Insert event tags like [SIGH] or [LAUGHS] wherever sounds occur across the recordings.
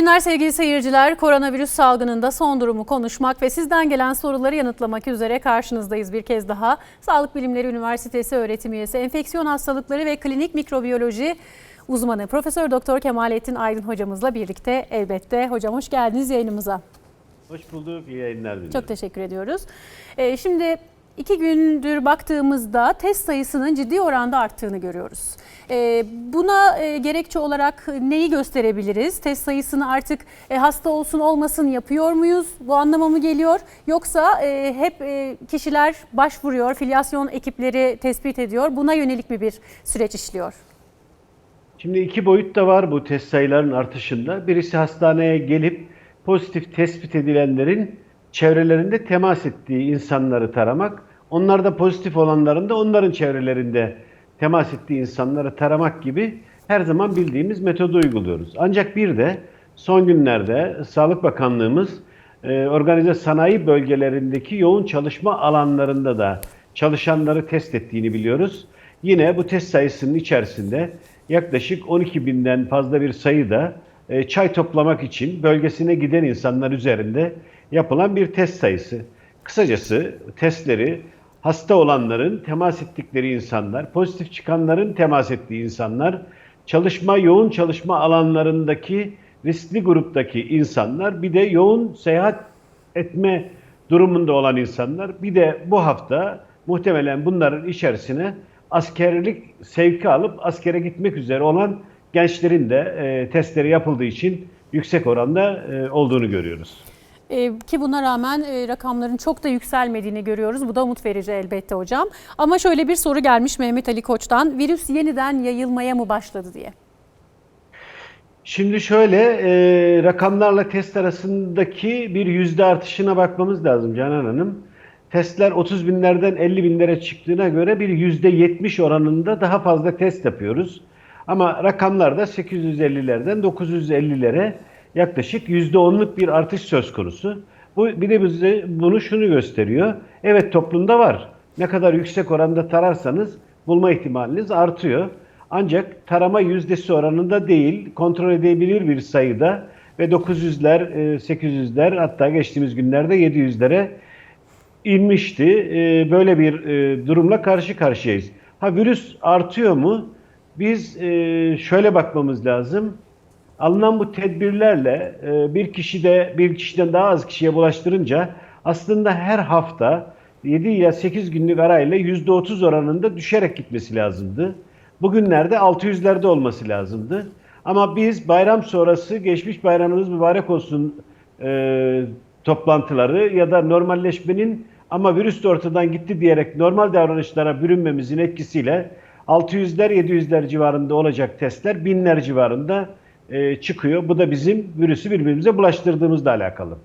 günler sevgili seyirciler. Koronavirüs salgınında son durumu konuşmak ve sizden gelen soruları yanıtlamak üzere karşınızdayız bir kez daha. Sağlık Bilimleri Üniversitesi öğretim üyesi, enfeksiyon hastalıkları ve klinik mikrobiyoloji uzmanı Profesör Doktor Kemalettin Aydın hocamızla birlikte elbette. Hocam hoş geldiniz yayınımıza. Hoş bulduk, iyi yayınlar diliyorum. Çok teşekkür ediyoruz. Ee, şimdi iki gündür baktığımızda test sayısının ciddi oranda arttığını görüyoruz. Ee, buna e, gerekçe olarak neyi gösterebiliriz? Test sayısını artık e, hasta olsun olmasın yapıyor muyuz? Bu anlama mı geliyor? Yoksa e, hep kişiler başvuruyor, filyasyon ekipleri tespit ediyor. Buna yönelik mi bir süreç işliyor? Şimdi iki boyut da var bu test sayılarının artışında. Birisi hastaneye gelip pozitif tespit edilenlerin çevrelerinde temas ettiği insanları taramak. Onlar da pozitif olanların da onların çevrelerinde temas ettiği insanları taramak gibi her zaman bildiğimiz metodu uyguluyoruz. Ancak bir de son günlerde Sağlık Bakanlığımız e, organize sanayi bölgelerindeki yoğun çalışma alanlarında da çalışanları test ettiğini biliyoruz. Yine bu test sayısının içerisinde yaklaşık 12 binden fazla bir sayıda e, çay toplamak için bölgesine giden insanlar üzerinde yapılan bir test sayısı. Kısacası testleri hasta olanların temas ettikleri insanlar, pozitif çıkanların temas ettiği insanlar, çalışma yoğun çalışma alanlarındaki riskli gruptaki insanlar, bir de yoğun seyahat etme durumunda olan insanlar, bir de bu hafta muhtemelen bunların içerisine askerlik sevki alıp askere gitmek üzere olan gençlerin de e, testleri yapıldığı için yüksek oranda e, olduğunu görüyoruz. Ee, ki buna rağmen e, rakamların çok da yükselmediğini görüyoruz. Bu da umut verici elbette hocam. Ama şöyle bir soru gelmiş Mehmet Ali Koç'tan. Virüs yeniden yayılmaya mı başladı diye. Şimdi şöyle e, rakamlarla test arasındaki bir yüzde artışına bakmamız lazım Canan Hanım. Testler 30 binlerden 50 binlere çıktığına göre bir yüzde 70 oranında daha fazla test yapıyoruz. Ama rakamlarda 850'lerden 950'lere yaklaşık yüzde onluk bir artış söz konusu. Bu bir de bize bunu şunu gösteriyor. Evet toplumda var. Ne kadar yüksek oranda tararsanız bulma ihtimaliniz artıyor. Ancak tarama yüzdesi oranında değil, kontrol edebilir bir sayıda ve 900'ler, 800'ler hatta geçtiğimiz günlerde 700'lere inmişti. E, Böyle bir e, durumla karşı karşıyayız. Ha virüs artıyor mu? Biz e, şöyle bakmamız lazım. Alınan bu tedbirlerle e, bir kişi de bir kişiden daha az kişiye bulaştırınca aslında her hafta 7 ya 8 günlük arayla %30 oranında düşerek gitmesi lazımdı. Bugünlerde 600'lerde olması lazımdı. Ama biz bayram sonrası geçmiş bayramınız mübarek olsun e, toplantıları ya da normalleşmenin ama virüs de ortadan gitti diyerek normal davranışlara bürünmemizin etkisiyle 600'ler 700'ler civarında olacak testler binler civarında e, çıkıyor. Bu da bizim virüsü birbirimize bulaştırdığımızla alakalı.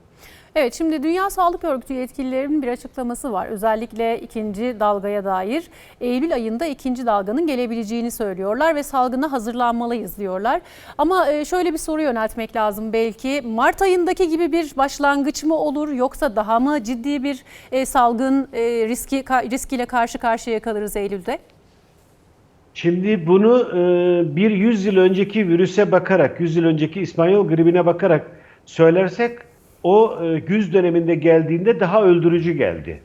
Evet şimdi Dünya Sağlık Örgütü yetkililerinin bir açıklaması var. Özellikle ikinci dalgaya dair Eylül ayında ikinci dalganın gelebileceğini söylüyorlar ve salgına hazırlanmalıyız diyorlar. Ama e, şöyle bir soru yöneltmek lazım belki. Mart ayındaki gibi bir başlangıç mı olur yoksa daha mı ciddi bir e, salgın e, riski riskiyle karşı karşıya kalırız Eylül'de? Şimdi bunu e, bir 100 yıl önceki virüse bakarak, 100 yıl önceki İspanyol gribine bakarak söylersek o e, güz döneminde geldiğinde daha öldürücü geldi.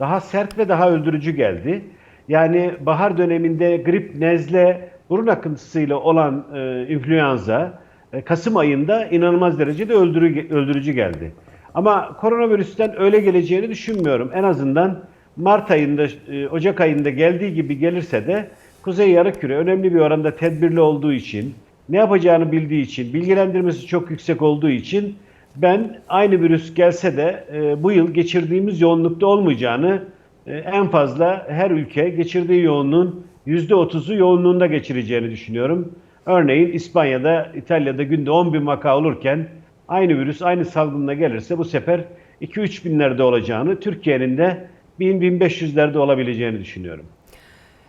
Daha sert ve daha öldürücü geldi. Yani bahar döneminde grip, nezle, burun akıntısıyla olan e, influenza e, Kasım ayında inanılmaz derecede öldürü, öldürücü geldi. Ama koronavirüsten öyle geleceğini düşünmüyorum. En azından Mart ayında, e, Ocak ayında geldiği gibi gelirse de Kuzey Yarıküre önemli bir oranda tedbirli olduğu için, ne yapacağını bildiği için, bilgilendirmesi çok yüksek olduğu için ben aynı virüs gelse de e, bu yıl geçirdiğimiz yoğunlukta olmayacağını e, en fazla her ülke geçirdiği yoğunluğun %30'u yoğunluğunda geçireceğini düşünüyorum. Örneğin İspanya'da, İtalya'da günde 10 bin vaka olurken aynı virüs aynı salgınla gelirse bu sefer 2-3 binlerde olacağını, Türkiye'nin de 1000-1500'lerde olabileceğini düşünüyorum.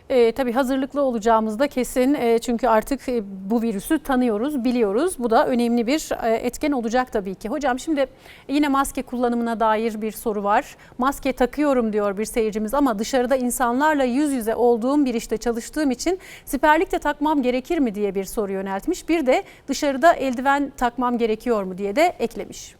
E, tabii hazırlıklı olacağımız da kesin E, çünkü artık e, bu virüsü tanıyoruz, biliyoruz. Bu da önemli bir e, etken olacak tabii ki. Hocam şimdi yine maske kullanımına dair bir soru var. Maske takıyorum diyor bir seyircimiz ama dışarıda insanlarla yüz yüze olduğum bir işte çalıştığım için siperlik de takmam gerekir mi diye bir soru yöneltmiş. Bir de dışarıda eldiven takmam gerekiyor mu diye de eklemiş.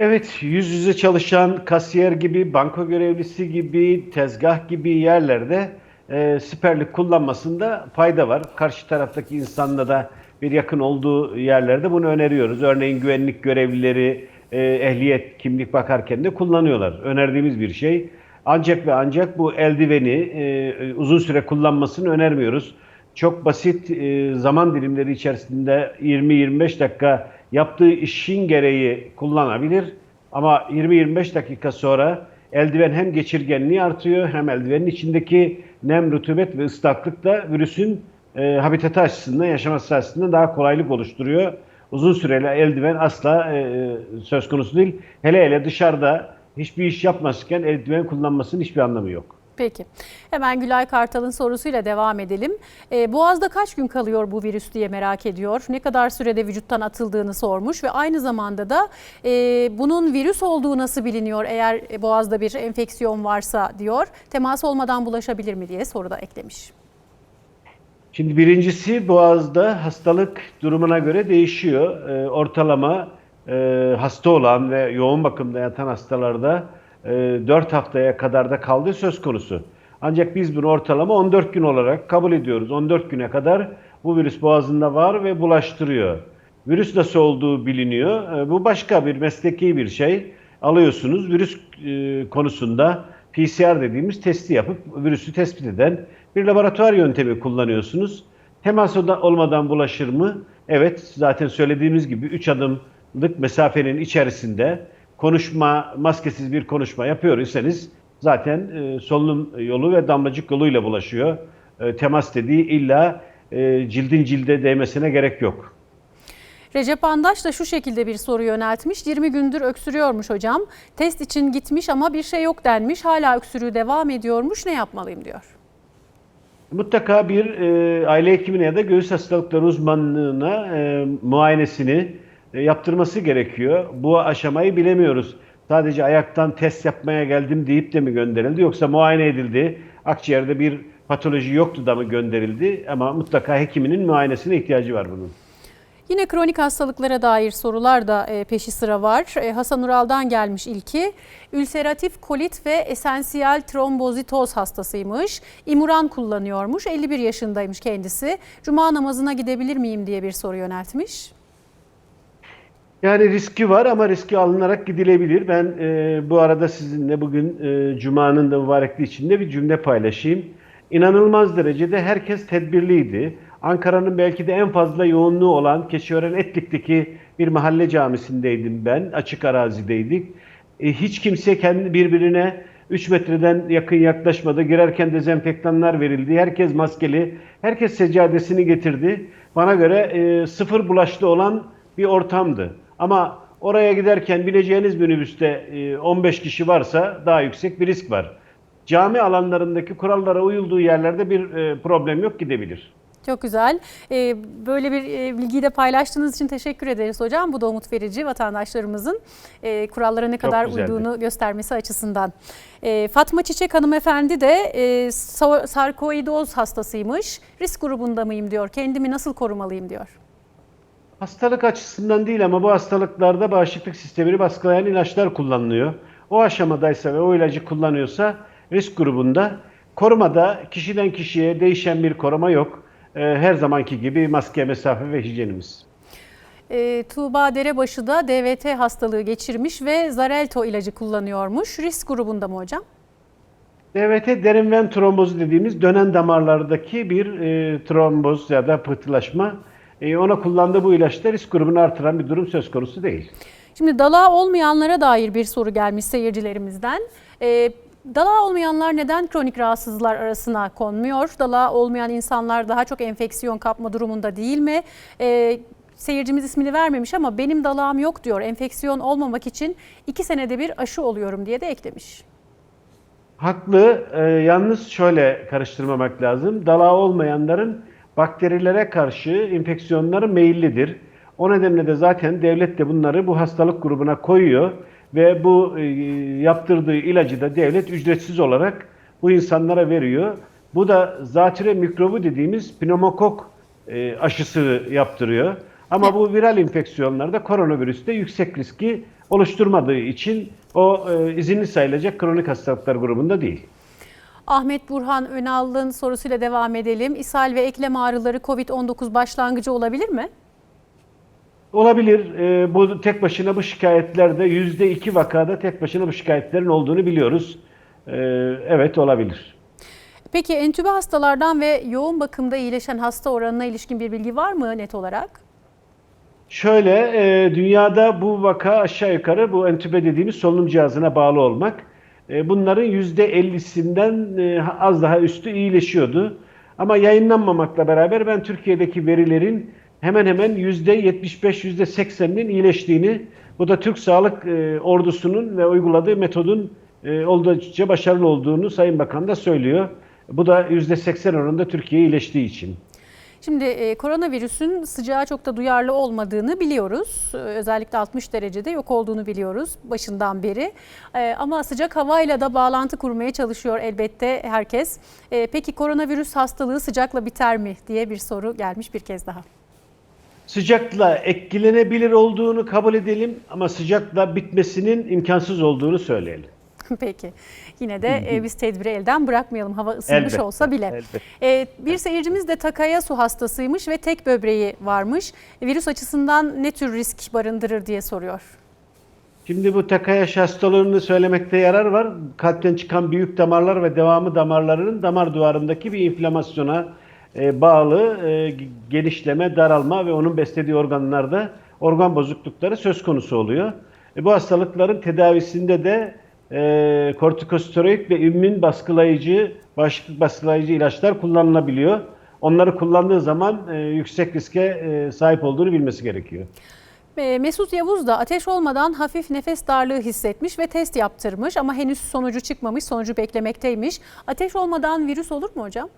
Evet, yüz yüze çalışan kasiyer gibi, banka görevlisi gibi, tezgah gibi yerlerde e, siperlik kullanmasında fayda var. Karşı taraftaki insanla da bir yakın olduğu yerlerde bunu öneriyoruz. Örneğin güvenlik görevlileri e, ehliyet, kimlik bakarken de kullanıyorlar. Önerdiğimiz bir şey. Ancak ve ancak bu eldiveni e, uzun süre kullanmasını önermiyoruz. Çok basit e, zaman dilimleri içerisinde 20-25 dakika yaptığı işin gereği kullanabilir. Ama 20-25 dakika sonra eldiven hem geçirgenliği artıyor hem eldivenin içindeki nem, rutubet ve ıslaklık da virüsün e, habitatı açısından, yaşaması açısından daha kolaylık oluşturuyor. Uzun süreli eldiven asla e, söz konusu değil. Hele hele dışarıda hiçbir iş yapmazken eldiven kullanmasının hiçbir anlamı yok. Peki. Hemen Gülay Kartal'ın sorusuyla devam edelim. Ee, Boğaz'da kaç gün kalıyor bu virüs diye merak ediyor. Ne kadar sürede vücuttan atıldığını sormuş ve aynı zamanda da e, bunun virüs olduğu nasıl biliniyor eğer e, Boğaz'da bir enfeksiyon varsa diyor. Temas olmadan bulaşabilir mi diye soruda eklemiş. Şimdi birincisi boğazda hastalık durumuna göre değişiyor. Ee, ortalama e, hasta olan ve yoğun bakımda yatan hastalarda e, 4 haftaya kadar da kaldığı söz konusu. Ancak biz bunu ortalama 14 gün olarak kabul ediyoruz. 14 güne kadar bu virüs boğazında var ve bulaştırıyor. Virüs nasıl olduğu biliniyor. E, bu başka bir mesleki bir şey. Alıyorsunuz virüs e, konusunda PCR dediğimiz testi yapıp virüsü tespit eden bir laboratuvar yöntemi kullanıyorsunuz. Temas olmadan bulaşır mı? Evet, zaten söylediğimiz gibi 3 adımlık mesafenin içerisinde konuşma, maskesiz bir konuşma yapıyor iseniz zaten e, solunum yolu ve damlacık yoluyla bulaşıyor. E, temas dediği illa e, cildin cilde değmesine gerek yok. Recep Andaş da şu şekilde bir soru yöneltmiş. 20 gündür öksürüyormuş hocam. Test için gitmiş ama bir şey yok denmiş. Hala öksürüğü devam ediyormuş. Ne yapmalıyım diyor. Mutlaka bir e, aile hekimine ya da göğüs hastalıkları uzmanlığına e, muayenesini yaptırması gerekiyor. Bu aşamayı bilemiyoruz. Sadece ayaktan test yapmaya geldim deyip de mi gönderildi yoksa muayene edildi, akciğerde bir patoloji yoktu da mı gönderildi ama mutlaka hekiminin muayenesine ihtiyacı var bunun. Yine kronik hastalıklara dair sorular da e, peşi sıra var. E, Hasan Ural'dan gelmiş ilki. Ülseratif kolit ve esansiyel trombozitoz hastasıymış. İmuran kullanıyormuş. 51 yaşındaymış kendisi. Cuma namazına gidebilir miyim diye bir soru yöneltmiş. Yani riski var ama riski alınarak gidilebilir. Ben e, bu arada sizinle bugün e, Cuma'nın da mübarekliği içinde bir cümle paylaşayım. İnanılmaz derecede herkes tedbirliydi. Ankara'nın belki de en fazla yoğunluğu olan Keçiören Etlik'teki bir mahalle camisindeydim ben. Açık arazideydik. E, hiç kimse kendi birbirine 3 metreden yakın yaklaşmadı. Girerken dezenfektanlar verildi. Herkes maskeli. Herkes seccadesini getirdi. Bana göre e, sıfır bulaşlı olan bir ortamdı. Ama oraya giderken bineceğiniz minibüste e, 15 kişi varsa daha yüksek bir risk var. Cami alanlarındaki kurallara uyulduğu yerlerde bir e, problem yok gidebilir. Çok güzel. E, Böyle bir e, bilgiyi de paylaştığınız için teşekkür ederiz hocam. Bu da umut verici vatandaşlarımızın e, kurallara ne kadar uyduğunu göstermesi açısından. E, Fatma Çiçek hanımefendi de e, sa- sarkoidoz hastasıymış. Risk grubunda mıyım diyor. Kendimi nasıl korumalıyım diyor. Hastalık açısından değil ama bu hastalıklarda bağışıklık sistemini baskılayan ilaçlar kullanılıyor. O aşamadaysa ve o ilacı kullanıyorsa risk grubunda. Korumada kişiden kişiye değişen bir koruma yok. Ee, Her zamanki gibi maske, mesafe ve hijyenimiz. E, Tuğba Derebaşı da DVT hastalığı geçirmiş ve Zarelto ilacı kullanıyormuş. Risk grubunda mı hocam? DVT derin ven trombozu dediğimiz dönen damarlardaki bir e, tromboz ya da pıhtılaşma. E, ona kullandığı bu ilaçta risk grubunu artıran bir durum söz konusu değil. Şimdi dalağı olmayanlara dair bir soru gelmiş seyircilerimizden. Ee, dalağı olmayanlar neden kronik rahatsızlar arasına konmuyor? Dalağı olmayan insanlar daha çok enfeksiyon kapma durumunda değil mi? Ee, seyircimiz ismini vermemiş ama benim dalağım yok diyor. Enfeksiyon olmamak için iki senede bir aşı oluyorum diye de eklemiş. Haklı. Ee, yalnız şöyle karıştırmamak lazım. Dalağı olmayanların bakterilere karşı enfeksiyonları meyillidir. O nedenle de zaten devlet de bunları bu hastalık grubuna koyuyor ve bu e, yaptırdığı ilacı da devlet ücretsiz olarak bu insanlara veriyor. Bu da zatüre mikrobu dediğimiz pneumokok e, aşısı yaptırıyor. Ama bu viral enfeksiyonlarda koronavirüste yüksek riski oluşturmadığı için o e, izinli sayılacak kronik hastalıklar grubunda değil. Ahmet Burhan Önal'ın sorusuyla devam edelim. İshal ve eklem ağrıları COVID-19 başlangıcı olabilir mi? Olabilir. E, bu tek başına bu şikayetlerde yüzde iki vakada tek başına bu şikayetlerin olduğunu biliyoruz. E, evet olabilir. Peki entübe hastalardan ve yoğun bakımda iyileşen hasta oranına ilişkin bir bilgi var mı net olarak? Şöyle e, dünyada bu vaka aşağı yukarı bu entübe dediğimiz solunum cihazına bağlı olmak. E, bunların yüzde 50'sinden e, az daha üstü iyileşiyordu. Ama yayınlanmamakla beraber ben Türkiye'deki verilerin hemen hemen yüzde 75 yüzde 80'inin iyileştiğini, bu da Türk Sağlık e, Ordusu'nun ve uyguladığı metodun oldukça başarılı olduğunu Sayın Bakan da söylüyor. Bu da yüzde 80 oranında Türkiye iyileştiği için. Şimdi e, koronavirüsün sıcağa çok da duyarlı olmadığını biliyoruz. E, özellikle 60 derecede yok olduğunu biliyoruz başından beri. E, ama sıcak havayla da bağlantı kurmaya çalışıyor elbette herkes. E, peki koronavirüs hastalığı sıcakla biter mi diye bir soru gelmiş bir kez daha. Sıcakla etkilenebilir olduğunu kabul edelim ama sıcakla bitmesinin imkansız olduğunu söyleyelim. [LAUGHS] Peki. Yine de e, biz tedbiri elden bırakmayalım hava ısınmış Elbette, olsa bile. elbette. E, bir seyircimiz de Takayasu hastasıymış ve tek böbreği varmış. E, virüs açısından ne tür risk barındırır diye soruyor. Şimdi bu Takayaş hastalığını söylemekte yarar var. Kalpten çıkan büyük damarlar ve devamı damarlarının damar duvarındaki bir inflamasyona e, bağlı e, genişleme, daralma ve onun beslediği organlarda organ bozuklukları söz konusu oluyor. E, bu hastalıkların tedavisinde de e, kortikosteroid ve immün baskılayıcı, bağışıklık baskılayıcı ilaçlar kullanılabiliyor. Onları kullandığı zaman e, yüksek riske e, sahip olduğunu bilmesi gerekiyor. E, Mesut Yavuz da ateş olmadan hafif nefes darlığı hissetmiş ve test yaptırmış ama henüz sonucu çıkmamış, sonucu beklemekteymiş. Ateş olmadan virüs olur mu hocam?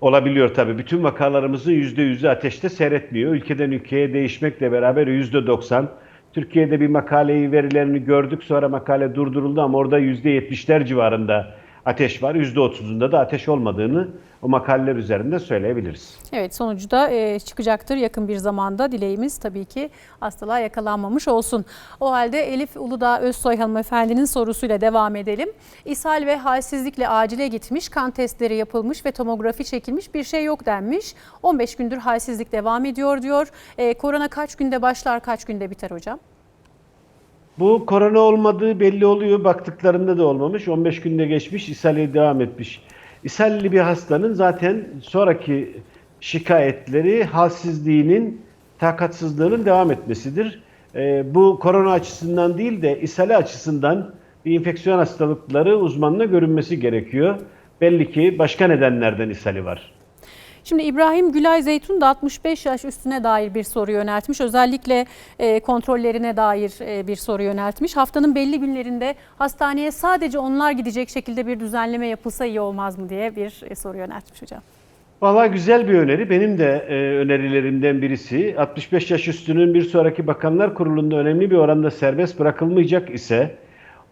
Olabiliyor tabii. Bütün vakalarımızın %100'ü ateşte seyretmiyor. Ülkeden ülkeye değişmekle beraber %90. Türkiye'de bir makaleyi verilerini gördük. Sonra makale durduruldu ama orada %70'ler civarında ateş var. %30'unda da ateş olmadığını o makaleler üzerinde söyleyebiliriz. Evet sonucu da e, çıkacaktır yakın bir zamanda. Dileğimiz tabii ki hastalığa yakalanmamış olsun. O halde Elif Uludağ Özsoy hanımefendinin sorusuyla devam edelim. İshal ve halsizlikle acile gitmiş, kan testleri yapılmış ve tomografi çekilmiş bir şey yok denmiş. 15 gündür halsizlik devam ediyor diyor. E, korona kaç günde başlar, kaç günde biter hocam? Bu korona olmadığı belli oluyor. Baktıklarında da olmamış. 15 günde geçmiş, ishale devam etmiş. İshalli bir hastanın zaten sonraki şikayetleri halsizliğinin, takatsızlığının devam etmesidir. Ee, bu korona açısından değil de ishali açısından bir enfeksiyon hastalıkları uzmanına görünmesi gerekiyor. Belli ki başka nedenlerden ishali var. Şimdi İbrahim Gülay Zeytun da 65 yaş üstüne dair bir soru yöneltmiş. Özellikle e, kontrollerine dair e, bir soru yöneltmiş. Haftanın belli günlerinde hastaneye sadece onlar gidecek şekilde bir düzenleme yapılsa iyi olmaz mı diye bir e, soru yöneltmiş hocam. Valla güzel bir öneri. Benim de e, önerilerimden birisi. 65 yaş üstünün bir sonraki bakanlar kurulunda önemli bir oranda serbest bırakılmayacak ise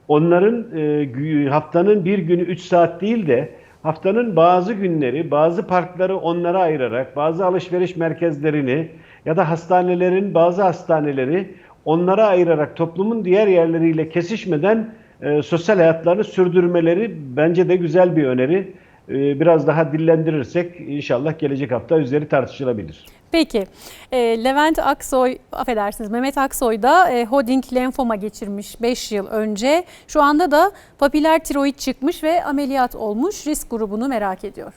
onların e, haftanın bir günü 3 saat değil de haftanın bazı günleri, bazı parkları onlara ayırarak, bazı alışveriş merkezlerini ya da hastanelerin bazı hastaneleri onlara ayırarak toplumun diğer yerleriyle kesişmeden e, sosyal hayatlarını sürdürmeleri bence de güzel bir öneri. E, biraz daha dillendirirsek inşallah gelecek hafta üzeri tartışılabilir. Peki e, Levent Aksoy, affedersiniz Mehmet Aksoy da e, Hodgkin lenfoma geçirmiş 5 yıl önce. Şu anda da papiler tiroid çıkmış ve ameliyat olmuş. Risk grubunu merak ediyor.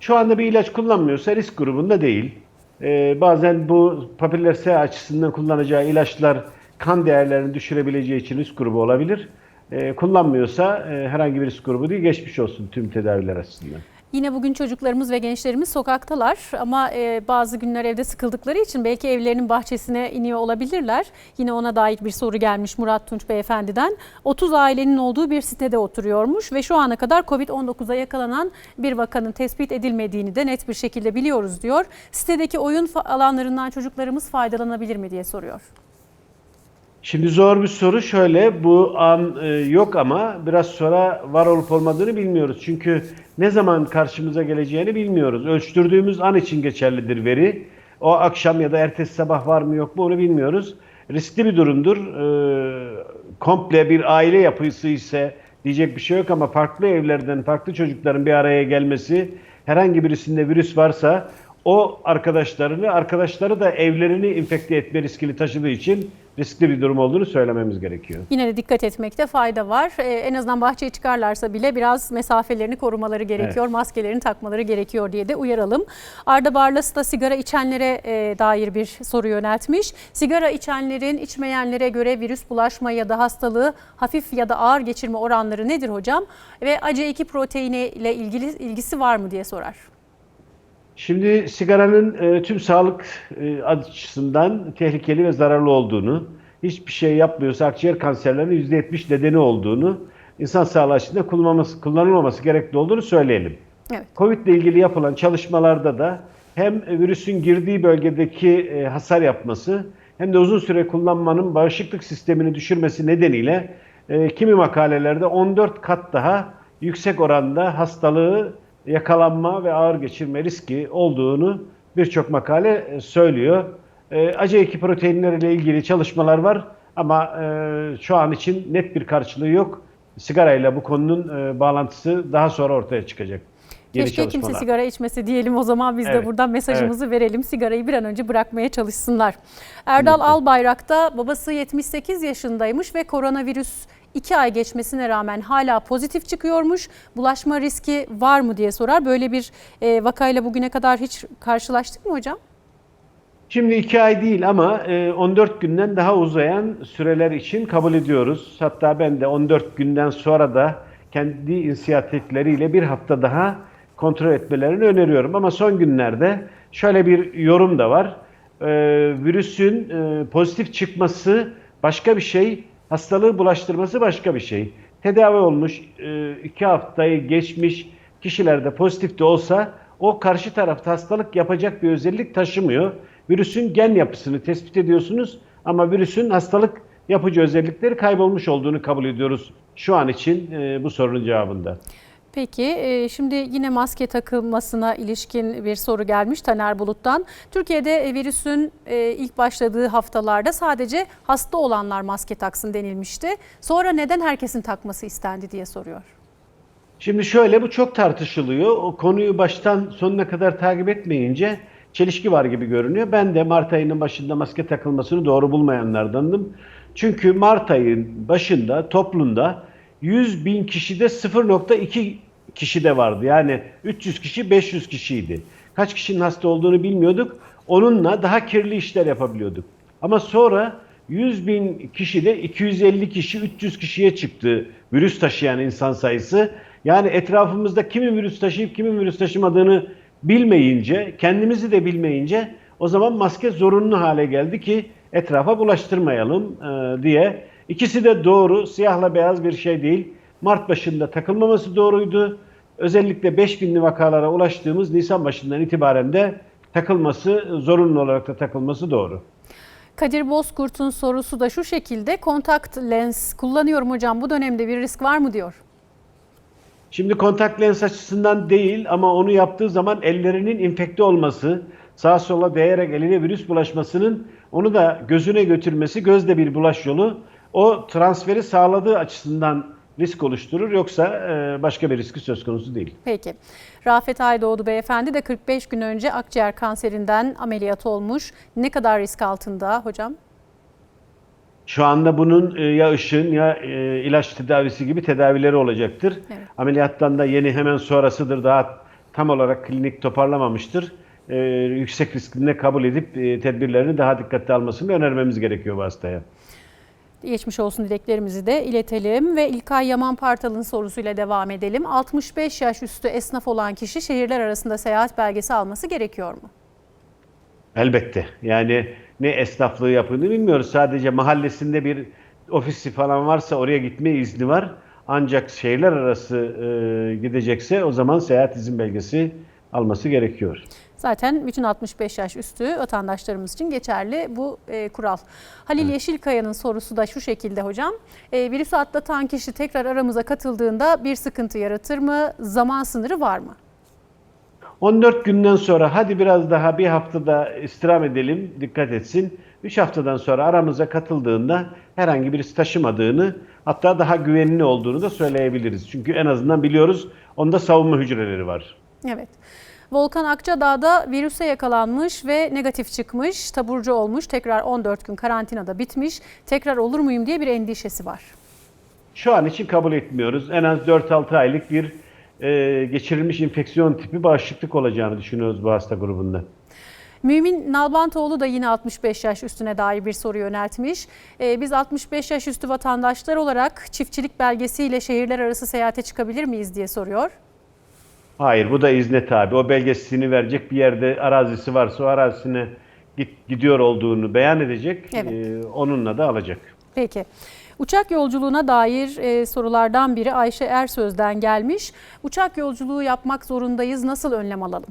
Şu anda bir ilaç kullanmıyorsa risk grubunda değil. Ee, bazen bu papiller S açısından kullanacağı ilaçlar kan değerlerini düşürebileceği için risk grubu olabilir. Ee, kullanmıyorsa e, herhangi bir risk grubu değil geçmiş olsun tüm tedaviler açısından. Yine bugün çocuklarımız ve gençlerimiz sokaktalar ama e, bazı günler evde sıkıldıkları için belki evlerinin bahçesine iniyor olabilirler. Yine ona dair bir soru gelmiş Murat Tunç Beyefendi'den. 30 ailenin olduğu bir sitede oturuyormuş ve şu ana kadar Covid-19'a yakalanan bir vakanın tespit edilmediğini de net bir şekilde biliyoruz diyor. Sitedeki oyun alanlarından çocuklarımız faydalanabilir mi diye soruyor. Şimdi zor bir soru şöyle bu an e, yok ama biraz sonra var olup olmadığını bilmiyoruz. Çünkü ne zaman karşımıza geleceğini bilmiyoruz. Ölçtürdüğümüz an için geçerlidir veri. O akşam ya da ertesi sabah var mı yok mu onu bilmiyoruz. Riskli bir durumdur. E, komple bir aile yapısı ise diyecek bir şey yok ama farklı evlerden farklı çocukların bir araya gelmesi herhangi birisinde virüs varsa o arkadaşlarını, arkadaşları da evlerini infekte etme riskini taşıdığı için riskli bir durum olduğunu söylememiz gerekiyor. Yine de dikkat etmekte fayda var. Ee, en azından bahçeye çıkarlarsa bile biraz mesafelerini korumaları gerekiyor, maskelerini takmaları gerekiyor diye de uyaralım. Arda Barlas da sigara içenlere e, dair bir soru yöneltmiş. Sigara içenlerin içmeyenlere göre virüs bulaşma ya da hastalığı hafif ya da ağır geçirme oranları nedir hocam? Ve ACE2 proteini ile ilgili ilgisi var mı diye sorar. Şimdi sigaranın e, tüm sağlık e, açısından tehlikeli ve zararlı olduğunu, hiçbir şey yapmıyorsa akciğer kanserlerinin %70 nedeni olduğunu, insan sağlığı açısından kullanılmaması, kullanılmaması gerekli olduğunu söyleyelim. Evet. Covid ile ilgili yapılan çalışmalarda da hem virüsün girdiği bölgedeki e, hasar yapması hem de uzun süre kullanmanın bağışıklık sistemini düşürmesi nedeniyle e, kimi makalelerde 14 kat daha yüksek oranda hastalığı yakalanma ve ağır geçirme riski olduğunu birçok makale e, söylüyor. E, ACE2 proteinleriyle ilgili çalışmalar var ama e, şu an için net bir karşılığı yok. Sigarayla bu konunun bağlantısı daha sonra ortaya çıkacak. Yeni Keşke kimse sigara içmese diyelim o zaman biz de Evet, buradan mesajımızı verelim. Sigarayı bir an önce bırakmaya çalışsınlar. Erdal. Albayrak da babası 78 yaşındaymış ve koronavirüs 2 ay geçmesine rağmen hala pozitif çıkıyormuş. Bulaşma riski var mı diye sorar. Böyle bir e, vakayla bugüne kadar hiç karşılaştık mı hocam? Şimdi iki ay değil ama e, 14 günden daha uzayan süreler için kabul ediyoruz. Hatta ben de 14 günden sonra da kendi inisiyatifleriyle bir hafta daha kontrol etmelerini öneriyorum. Ama son günlerde şöyle bir yorum da var. E, virüsün e, pozitif çıkması başka bir şey, hastalığı bulaştırması başka bir şey. Tedavi olmuş, e, iki haftayı geçmiş kişilerde pozitif de olsa o karşı tarafta hastalık yapacak bir özellik taşımıyor. Virüsün gen yapısını tespit ediyorsunuz ama virüsün hastalık yapıcı özellikleri kaybolmuş olduğunu kabul ediyoruz şu an için e, bu sorunun cevabında. Peki e, şimdi yine maske takılmasına ilişkin bir soru gelmiş Taner Bulut'tan. Türkiye'de e, virüsün e, ilk başladığı haftalarda sadece hasta olanlar maske taksın denilmişti. Sonra neden herkesin takması istendi diye soruyor. Şimdi şöyle bu çok tartışılıyor. O konuyu baştan sonuna kadar takip etmeyince çelişki var gibi görünüyor. Ben de Mart ayının başında maske takılmasını doğru bulmayanlardandım. Çünkü Mart ayının başında toplumda 100 bin kişide 0.2 kişi de vardı. Yani 300 kişi 500 kişiydi. Kaç kişinin hasta olduğunu bilmiyorduk. Onunla daha kirli işler yapabiliyorduk. Ama sonra 100 bin kişide 250 kişi 300 kişiye çıktı virüs taşıyan insan sayısı. Yani etrafımızda kimin virüs taşıyıp kimin virüs taşımadığını bilmeyince, kendimizi de bilmeyince o zaman maske zorunlu hale geldi ki etrafa bulaştırmayalım e, diye. İkisi de doğru, siyahla beyaz bir şey değil. Mart başında takılmaması doğruydu. Özellikle 5000'li vakalara ulaştığımız Nisan başından itibaren de takılması, zorunlu olarak da takılması doğru. Kadir Bozkurt'un sorusu da şu şekilde kontakt lens kullanıyorum hocam bu dönemde bir risk var mı diyor. Şimdi kontak lens açısından değil ama onu yaptığı zaman ellerinin infekte olması, sağa sola değerek eline virüs bulaşmasının onu da gözüne götürmesi gözde bir bulaş yolu. O transferi sağladığı açısından risk oluşturur yoksa e, başka bir riski söz konusu değil. Peki. Rafet Aydoğdu beyefendi de 45 gün önce akciğer kanserinden ameliyat olmuş. Ne kadar risk altında hocam? Şu anda bunun e, ya ışın ya e, ilaç tedavisi gibi tedavileri olacaktır. Evet. Ameliyattan da yeni hemen sonrasıdır. Daha tam olarak klinik toparlamamıştır. Yüksek riskini kabul edip tedbirlerini daha dikkatli almasını önermemiz gerekiyor bu hastaya. Geçmiş olsun dileklerimizi de iletelim ve İlkay Yaman Partal'ın sorusuyla devam edelim. 65 yaş üstü esnaf olan kişi şehirler arasında seyahat belgesi alması gerekiyor mu? Elbette. Yani ne esnaflığı yapını bilmiyoruz. Sadece mahallesinde bir ofisi falan varsa oraya gitme izni var. Ancak şehirler arası e, gidecekse o zaman seyahat izin belgesi alması gerekiyor. Zaten bütün 65 yaş üstü vatandaşlarımız için geçerli bu e, kural. Halil Yeşilkaya'nın sorusu da şu şekilde hocam. E, virüsü atlatan kişi tekrar aramıza katıldığında bir sıkıntı yaratır mı? Zaman sınırı var mı? 14 günden sonra hadi biraz daha bir haftada istirham edelim, dikkat etsin. 3 haftadan sonra aramıza katıldığında herhangi birisi taşımadığını hatta daha güvenli olduğunu da söyleyebiliriz. Çünkü en azından biliyoruz onda savunma hücreleri var. Evet. Volkan Akçadağ'da virüse yakalanmış ve negatif çıkmış, taburcu olmuş, tekrar 14 gün karantinada bitmiş, tekrar olur muyum diye bir endişesi var. Şu an için kabul etmiyoruz. En az 4-6 aylık bir e, geçirilmiş infeksiyon tipi bağışıklık olacağını düşünüyoruz bu hasta grubunda. Mümin Nalbantoğlu da yine 65 yaş üstüne dair bir soru yöneltmiş. Ee, biz 65 yaş üstü vatandaşlar olarak çiftçilik belgesiyle şehirler arası seyahate çıkabilir miyiz diye soruyor. Hayır bu da izne tabi. O belgesini verecek bir yerde arazisi varsa o arazisine git, gidiyor olduğunu beyan edecek. Evet. E, onunla da alacak. Peki. Uçak yolculuğuna dair e, sorulardan biri Ayşe Ersöz'den gelmiş. Uçak yolculuğu yapmak zorundayız. Nasıl önlem alalım?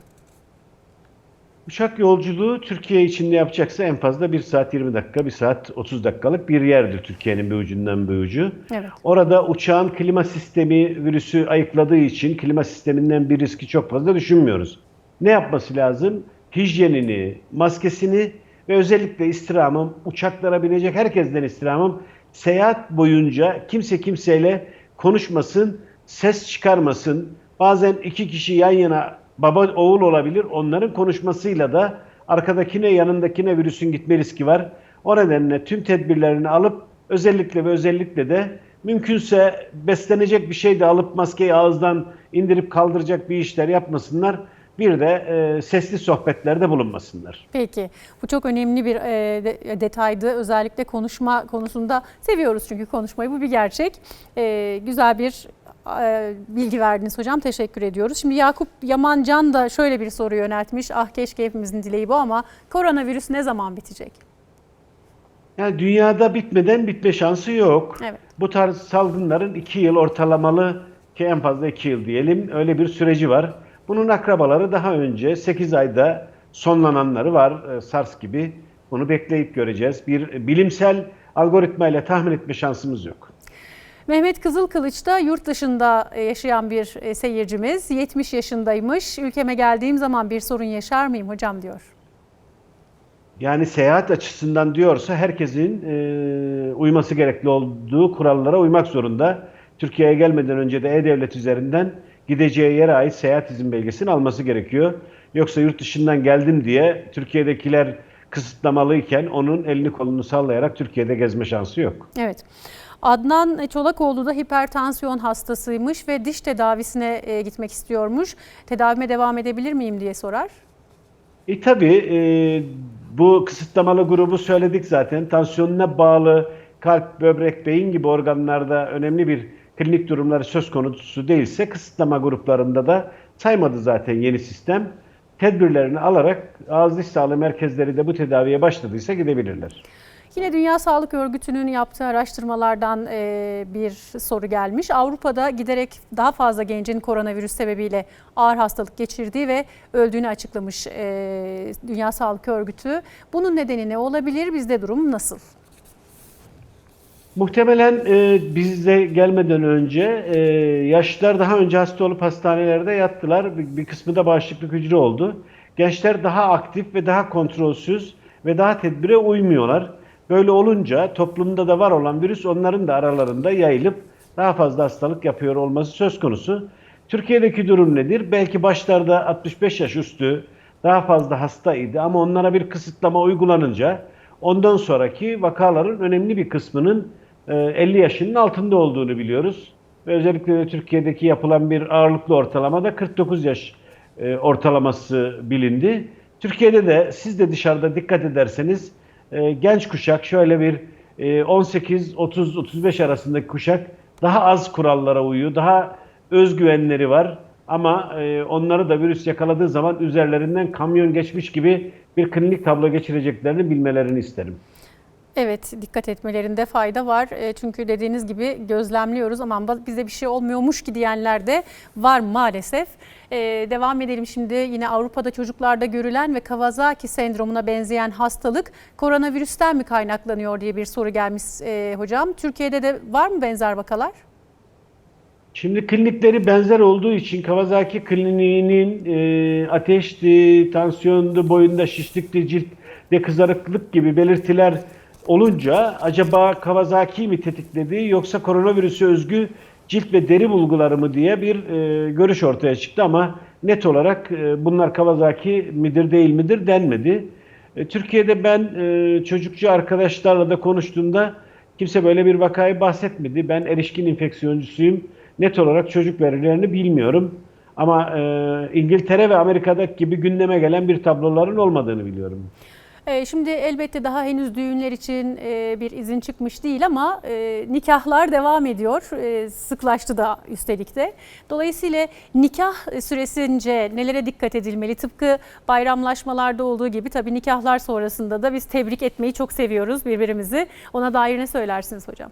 Uçak yolculuğu Türkiye içinde yapacaksa en fazla 1 saat 20 dakika, 1 saat 30 dakikalık bir yerdir Türkiye'nin bir ucundan bir ucu. Evet. Orada uçağın klima sistemi virüsü ayıkladığı için klima sisteminden bir riski çok fazla düşünmüyoruz. Ne yapması lazım? Hijyenini, maskesini ve özellikle istirhamım, uçaklara binecek herkesten istirhamım seyahat boyunca kimse kimseyle konuşmasın, ses çıkarmasın. Bazen iki kişi yan yana baba oğul olabilir. Onların konuşmasıyla da arkadakine yanındakine virüsün gitme riski var. O nedenle tüm tedbirlerini alıp özellikle ve özellikle de mümkünse beslenecek bir şey de alıp maskeyi ağızdan indirip kaldıracak bir işler yapmasınlar. Bir de e, sesli sohbetlerde bulunmasınlar. Peki. Bu çok önemli bir e, de- detaydı. Özellikle konuşma konusunda seviyoruz çünkü konuşmayı. Bu bir gerçek. E, güzel bir bilgi verdiniz hocam. Teşekkür ediyoruz. Şimdi Yakup Yamancan da şöyle bir soru yöneltmiş. Ah keşke hepimizin dileği bu ama koronavirüs ne zaman bitecek? Yani dünyada bitmeden bitme şansı yok. Evet. Bu tarz salgınların 2 yıl ortalamalı ki en fazla 2 yıl diyelim öyle bir süreci var. Bunun akrabaları daha önce 8 ayda sonlananları var e, SARS gibi. Bunu bekleyip göreceğiz. Bir bilimsel algoritmayla tahmin etme şansımız yok. Mehmet Kızılkılıç da yurt dışında e, yaşayan bir e, seyircimiz. 70 yaşındaymış. Ülkeme geldiğim zaman bir sorun yaşar mıyım hocam diyor. Yani seyahat açısından diyorsa herkesin e, uyması gerekli olduğu kurallara uymak zorunda. Türkiye'ye gelmeden önce de E-Devlet üzerinden gideceği yere ait seyahat izin belgesini alması gerekiyor. Yoksa yurt dışından geldim diye Türkiye'dekiler kısıtlamalıyken onun elini kolunu sallayarak Türkiye'de gezme şansı yok. Evet. Adnan Çolakoğlu da hipertansiyon hastasıymış ve diş tedavisine e, gitmek istiyormuş. Tedavime devam edebilir miyim diye sorar. E tabi bu kısıtlamalı grubu söyledik zaten. Tansiyonuna bağlı kalp, böbrek, beyin gibi organlarda önemli bir klinik durumları söz konusu değilse kısıtlama gruplarında da saymadı zaten yeni sistem. Tedbirlerini alarak ağız diş sağlığı merkezleri de bu tedaviye başladıysa gidebilirler. Yine Dünya Sağlık Örgütü'nün yaptığı araştırmalardan e, bir soru gelmiş. Avrupa'da giderek daha fazla gencin koronavirüs sebebiyle ağır hastalık geçirdiği ve öldüğünü açıklamış e, Dünya Sağlık Örgütü. Bunun nedeni ne olabilir? Bizde durum nasıl? Muhtemelen e, bize gelmeden önce e, yaşlılar daha önce hasta olup hastanelerde yattılar. Bir, bir kısmı da bağışıklık hücre oldu. Gençler daha aktif ve daha kontrolsüz ve daha tedbire uymuyorlar. Böyle olunca toplumda da var olan virüs onların da aralarında yayılıp daha fazla hastalık yapıyor olması söz konusu. Türkiye'deki durum nedir? Belki başlarda 65 yaş üstü daha fazla hastaydı ama onlara bir kısıtlama uygulanınca ondan sonraki vakaların önemli bir kısmının e, 50 yaşının altında olduğunu biliyoruz. Ve özellikle de Türkiye'deki yapılan bir ağırlıklı ortalamada 49 yaş e, ortalaması bilindi. Türkiye'de de siz de dışarıda dikkat ederseniz e, genç kuşak şöyle bir e, 18-30-35 arasındaki kuşak daha az kurallara uyuyor, daha özgüvenleri var. Ama e, onları da virüs yakaladığı zaman üzerlerinden kamyon geçmiş gibi bir klinik tablo geçireceklerini bilmelerini isterim. Evet, dikkat etmelerinde fayda var. E, Çünkü dediğiniz gibi gözlemliyoruz. Aman bize bir şey olmuyormuş ki diyenler de var maalesef. E, Devam edelim şimdi yine Avrupa'da çocuklarda görülen ve Kawasaki sendromuna benzeyen hastalık koronavirüsten mi kaynaklanıyor diye bir soru gelmiş e, hocam. Türkiye'de de var mı benzer vakalar? Şimdi klinikleri benzer olduğu için Kawasaki kliniğinin e, ateşti, tansiyondu, boyunda şişlikti, ciltte kızarıklık gibi belirtiler olunca acaba Kawasaki mi tetikledi yoksa koronavirüse özgü cilt ve deri bulguları mı diye bir e, görüş ortaya çıktı ama net olarak e, bunlar Kawasaki midir değil midir denmedi. E, Türkiye'de ben e, çocukçu arkadaşlarla da konuştuğumda kimse böyle bir vakayı bahsetmedi. Ben erişkin infeksiyoncusuyum. Net olarak çocuk verilerini bilmiyorum. Ama e, İngiltere ve Amerika'daki gibi gündeme gelen bir tabloların olmadığını biliyorum. E, Şimdi elbette daha henüz düğünler için e, bir izin çıkmış değil ama e, nikahlar devam ediyor. E, Sıklaştı da üstelik de. Dolayısıyla nikah süresince nelere dikkat edilmeli? Tıpkı bayramlaşmalarda olduğu gibi tabii nikahlar sonrasında da biz tebrik etmeyi çok seviyoruz birbirimizi. Ona dair ne söylersiniz hocam?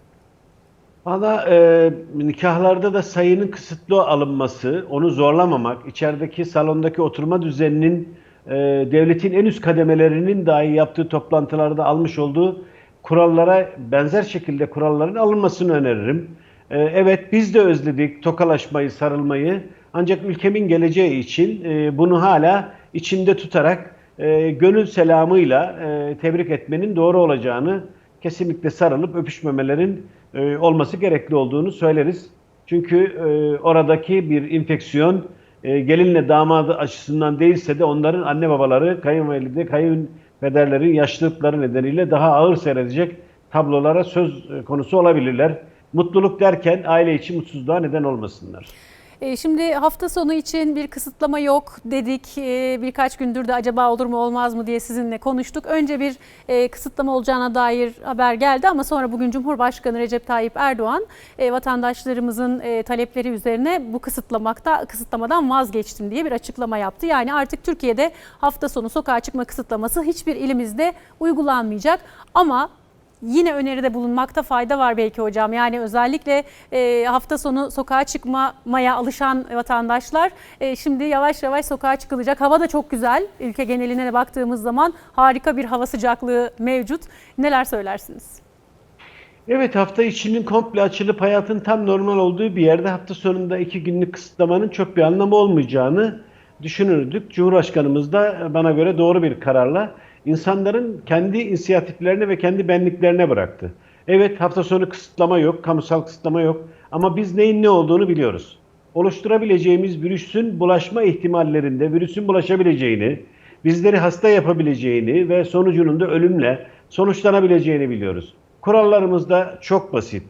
Valla e, nikahlarda da sayının kısıtlı alınması, onu zorlamamak, içerideki salondaki oturma düzeninin e, devletin en üst kademelerinin dahi yaptığı toplantılarda almış olduğu kurallara benzer şekilde kuralların alınmasını öneririm. E, evet biz de özledik tokalaşmayı, sarılmayı. Ancak ülkemin geleceği için e, bunu hala içinde tutarak e, gönül selamıyla e, tebrik etmenin doğru olacağını kesinlikle sarılıp öpüşmemelerin e, olması gerekli olduğunu söyleriz. Çünkü e, oradaki bir infeksiyon e, gelinle damadı açısından değilse de onların anne babaları, kayınvalide, kayınpederlerin yaşlılıkları nedeniyle daha ağır seyredecek tablolara söz e, konusu olabilirler. Mutluluk derken aile içi mutsuzluğa neden olmasınlar. E, Şimdi hafta sonu için bir kısıtlama yok dedik. E, Birkaç gündür de acaba olur mu olmaz mı diye sizinle konuştuk. Önce bir e, kısıtlama olacağına dair haber geldi ama sonra bugün Cumhurbaşkanı Recep Tayyip Erdoğan vatandaşlarımızın talepleri üzerine bu kısıtlamakta kısıtlamadan vazgeçtim diye bir açıklama yaptı. Yani artık Türkiye'de hafta sonu sokağa çıkma kısıtlaması hiçbir ilimizde uygulanmayacak ama Yine öneride bulunmakta fayda var belki hocam. Yani özellikle e, hafta sonu sokağa çıkmamaya alışan vatandaşlar e, şimdi yavaş yavaş sokağa çıkılacak. Hava da çok güzel. Ülke geneline de baktığımız zaman harika bir hava sıcaklığı mevcut. Neler söylersiniz? Evet hafta içinin komple açılıp hayatın tam normal olduğu bir yerde hafta sonunda iki günlük kısıtlamanın çok bir anlamı olmayacağını düşünürdük. Cumhurbaşkanımız da bana göre doğru bir kararla insanların kendi inisiyatiflerine ve kendi benliklerine bıraktı. Evet hafta sonu kısıtlama yok, kamusal kısıtlama yok ama biz neyin ne olduğunu biliyoruz. Oluşturabileceğimiz virüsün bulaşma ihtimallerinde virüsün bulaşabileceğini, bizleri hasta yapabileceğini ve sonucunun da ölümle sonuçlanabileceğini biliyoruz. Kurallarımız da çok basit.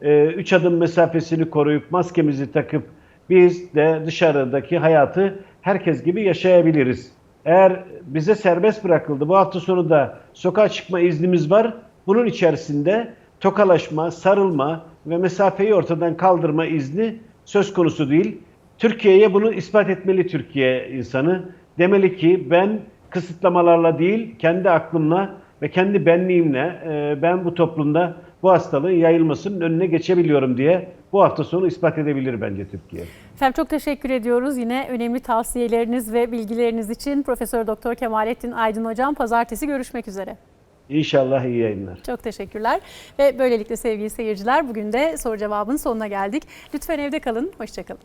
3 adım mesafesini koruyup maskemizi takıp biz de dışarıdaki hayatı herkes gibi yaşayabiliriz. Eğer bize serbest bırakıldı bu hafta sonu da sokağa çıkma iznimiz var. Bunun içerisinde tokalaşma, sarılma ve mesafeyi ortadan kaldırma izni söz konusu değil. Türkiye'ye bunu ispat etmeli Türkiye insanı. Demeli ki ben kısıtlamalarla değil kendi aklımla ve kendi benliğimle ben bu toplumda bu hastalığın yayılmasının önüne geçebiliyorum diye bu hafta sonu ispat edebilir bence Türkiye. Efendim çok teşekkür ediyoruz. Yine önemli tavsiyeleriniz ve bilgileriniz için Profesör Doktor Kemalettin Aydın hocam pazartesi görüşmek üzere. İnşallah iyi yayınlar. Çok teşekkürler. Ve böylelikle sevgili seyirciler bugün de soru cevabın sonuna geldik. Lütfen evde kalın. Hoşçakalın.